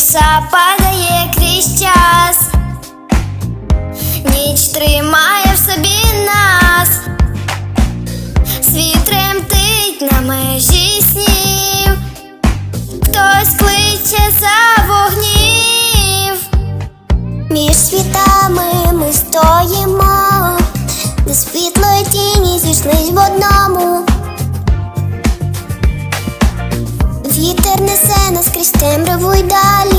падає крізь час, ніч тримає в собі нас, світ тремтить на межі снів, хтось кличе за вогнів. Між світами ми стоїмо, де світло і тіні зійшлись в одному. Вітер несе нас крізь темряву й далі,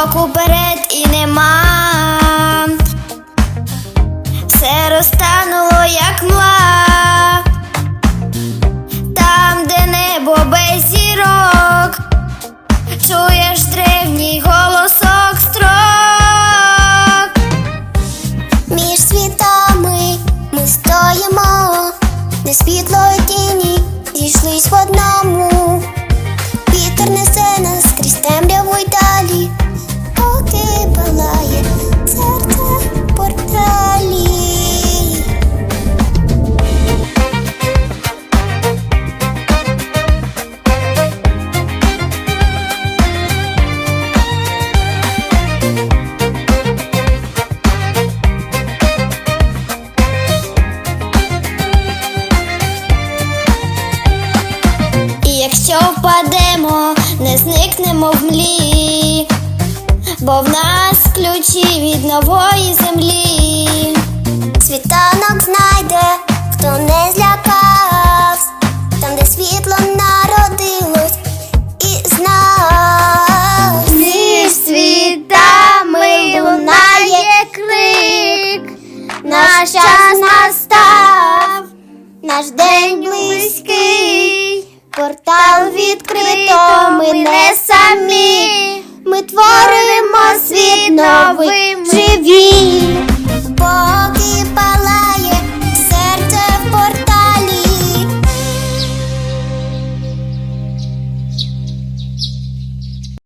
Крок уперед і нема. Все розтануло, як мла. Там, де небо без зірок, чуєш древній голосок строк. Між світами ми стоїмо, де світло і тіні зійшлись в одному. Вітер несе нас Якщо впадемо, не зникнемо в млі, бо в нас ключі від нової землі. Світанок знайде, хто не злякався, там, де світло народилось і з нас. Між світами лунає крик, наш час настав. Наш день близький, портал відкрито, ми не самі, ми творимо світ новий живі.